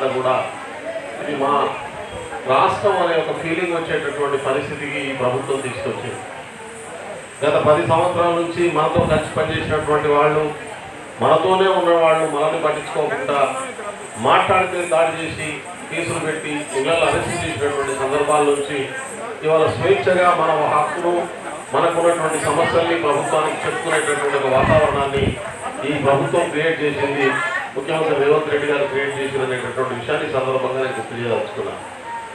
వాళ్ళంతా కూడా అది మా రాష్ట్రం అనే ఒక ఫీలింగ్ వచ్చేటటువంటి పరిస్థితికి ఈ ప్రభుత్వం తీసుకొచ్చింది. గత పది సంవత్సరాల నుంచి మనతో కలిసి పనిచేసినటువంటి వాళ్ళు మనతోనే ఉన్న వాళ్ళు మనల్ని పట్టించుకోకుండా మాట్లాడితే దాడి చేసి కేసులు పెట్టి ఇళ్ళలో అరెస్ట్ చేసినటువంటి సందర్భాల నుంచి ఇవాళ స్వేచ్ఛగా మన హక్కును మనకున్నటువంటి సమస్యల్ని ప్రభుత్వానికి చెప్పుకునేటటువంటి ఒక వాతావరణాన్ని ఈ ప్రభుత్వం క్రియేట్ చేసింది. ముఖ్యమంత్రి రేవంత్ రెడ్డి గారు క్రియేట్ చేసినటువంటి విషయాన్ని ఈ సందర్భంగా నేను గుర్తు చేయదలుచుకున్నాను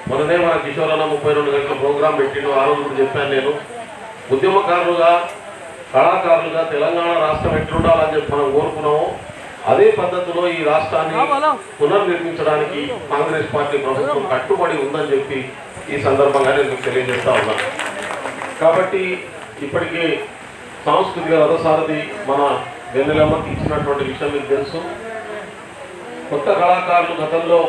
మొన్ననే మన కిషోరన్న ముప్పై రెండు గంటల ప్రోగ్రాం పెట్టిన ఆ రోజు చెప్పాను నేను ఉద్యమకారులుగా కళాకారులుగా తెలంగాణ రాష్ట్రం ఎట్లుండాలని చెప్పి మనం కోరుకున్నాము. అదే పద్ధతిలో ఈ రాష్ట్రాన్ని పునర్నిర్మించడానికి కాంగ్రెస్ పార్టీ ప్రభుత్వం కట్టుబడి ఉందని చెప్పి ఈ సందర్భంగా నేను మీకు తెలియజేస్తా ఉన్నాను కాబట్టి ఇప్పటికే సాంస్కృతిక రథసారథి మన వెన్నెలమ్మకి ఇచ్చినటువంటి విషయం మీకు తెలుసు. కొత్త కళాకారులు గతంలో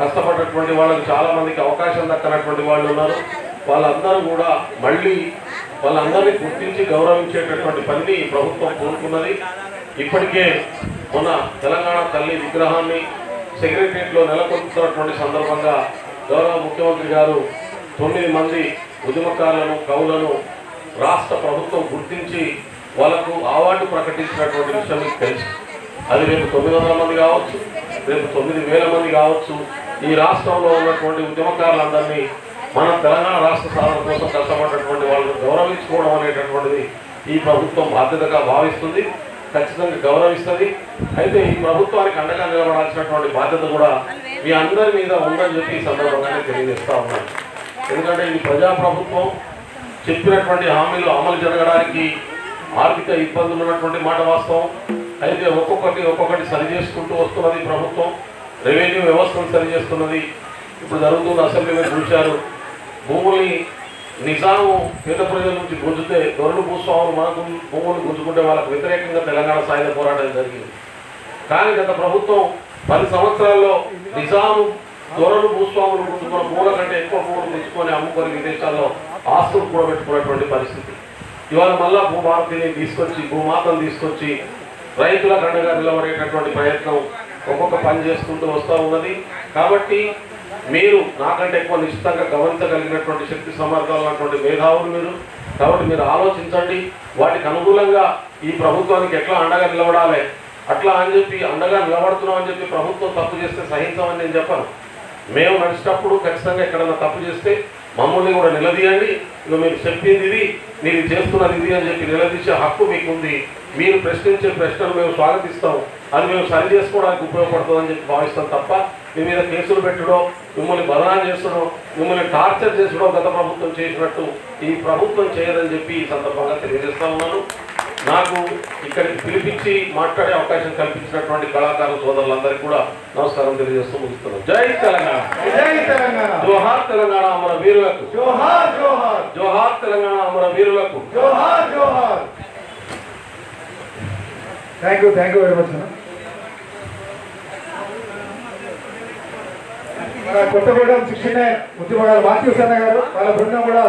కష్టపడ్డటువంటి వాళ్ళకి చాలామందికి అవకాశం దక్కనటువంటి వాళ్ళు ఉన్నారు. వాళ్ళందరూ కూడా మళ్ళీ వాళ్ళందరినీ గుర్తించి గౌరవించేటటువంటి పనిని ఈ ప్రభుత్వం కోరుకున్నది. ఇప్పటికే మన తెలంగాణ తల్లి విగ్రహాన్ని సెక్రటరియట్లో నెలకొల్పుతున్నటువంటి సందర్భంగా గౌరవ ముఖ్యమంత్రి గారు తొమ్మిది మంది ఉద్యమకారులను కవులను రాష్ట్ర ప్రభుత్వం గుర్తించి వాళ్ళకు అవార్డు ప్రకటించినటువంటి విషయం మీకు తెలుసు అది రేపు తొమ్మిది వందల మంది కావచ్చు రేపు తొమ్మిది వేల మంది కావచ్చు. ఈ రాష్ట్రంలో ఉన్నటువంటి ఉద్యమకారులందరినీ మన తెలంగాణ రాష్ట్ర సాధన కోసం కష్టపడినటువంటి వాళ్ళని గౌరవించుకోవడం అనేటటువంటిది ఈ ప్రభుత్వం బాధ్యతగా భావిస్తుంది ఖచ్చితంగా గౌరవిస్తుంది. అయితే ఈ ప్రభుత్వానికి అండగా నిలబడాల్సినటువంటి బాధ్యత కూడా మీ అందరి మీద ఉందని చెప్పి ఈ సందర్భంగానే తెలియజేస్తా ఉన్నాను. ఎందుకంటే ఇది ప్రజాప్రభుత్వం చెప్పినటువంటి హామీలు అమలు జరగడానికి ఆర్థిక ఇబ్బందులు ఉన్నటువంటి మాట వాస్తవం. అయితే ఒక్కొక్కటి ఒక్కొక్కటి సరి చేసుకుంటూ వస్తున్నది ప్రభుత్వం. రెవెన్యూ వ్యవస్థను సరి చేస్తున్నది. ఇప్పుడు జరుగుతున్న అసెంబ్లీ మీద చూశారు. భూముల్ని నిజాము పేద ప్రజల నుంచి గుంజితే దొరలు భూస్వాములు మనకు భూములు గుంజుకుంటే వాళ్ళకు వ్యతిరేకంగా తెలంగాణ సాయుధ పోరాటం జరిగింది. కానీ గత ప్రభుత్వం పది సంవత్సరాల్లో నిజాము దొరలు భూస్వాములు గుంజుకున్న భూముల కంటే ఎక్కువ భూములు తెచ్చుకొని అమ్ముకొని విదేశాల్లో ఆస్తులు కూడబెట్టుకున్నటువంటి పరిస్థితి. ఇవాళ మళ్ళా భూభారతిని తీసుకొచ్చి భూమాతను తీసుకొచ్చి రైతుల కండగా నిలబడేటటువంటి ప్రయత్నం ఒక్కొక్క పని చేసుకుంటూ వస్తూ ఉన్నది. కాబట్టి మీరు నాకంటే ఎక్కువ నిశ్చితంగా గమనించగలిగినటువంటి శక్తి సమర్థాలు అన్నటువంటి మేధావులు మీరు. కాబట్టి మీరు ఆలోచించండి. వాటికి అనుకూలంగా ఈ ప్రభుత్వానికి ఎట్లా అండగా నిలబడాలి? అట్లా అని చెప్పి అండగా నిలబడుతున్నాం అని చెప్పి ప్రభుత్వం తప్పు చేస్తే సహించమని నేను చెప్పను. మేము నడిచేటప్పుడు ఖచ్చితంగా ఎక్కడన్నా తప్పు చేస్తే మమ్మల్ని కూడా నిలదీయండి. ఇక మీరు చెప్పింది ఇది మీరు చేస్తున్నది ఇది అని చెప్పి నిలదీసే హక్కు మీకుంది. మీరు ప్రశ్నించే ప్రశ్నలు మేము స్వాగతిస్తాం. అది మేము సరి చేసుకోవడానికి ఉపయోగపడుతుందని చెప్పి భావిస్తాం తప్ప మీ మీద కేసులు పెట్టడో మిమ్మల్ని బదనాలు చేసడో మిమ్మల్ని టార్చర్ చేసడో గత ప్రభుత్వం చేసినట్టు ఈ ప్రభుత్వం చేయదని చెప్పి ఈ సందర్భంగా తెలియజేస్తా ఉన్నాను. నాకు ఇక్కడికి పిలిపించి మాట్లాడే అవకాశం కల్పించినటువంటి కళాకారుల సోదరులందరికీ కూడా నమస్కారం తెలియజేస్తూ ముగిస్తున్నాను. జై తెలంగాణ. జై తెలంగాణ. జోహార్ తెలంగాణ అమర వీరులకు జోహార్ జోహార్. జోహార్ తెలంగాణ అమర వీరులకు జోహార్ జోహార్ thank you thank you very much Kothagudem శిక్షణ ఉద్యమగారు మాథ్యూస్ అన్న గారు వాళ్ళ బృందం కూడా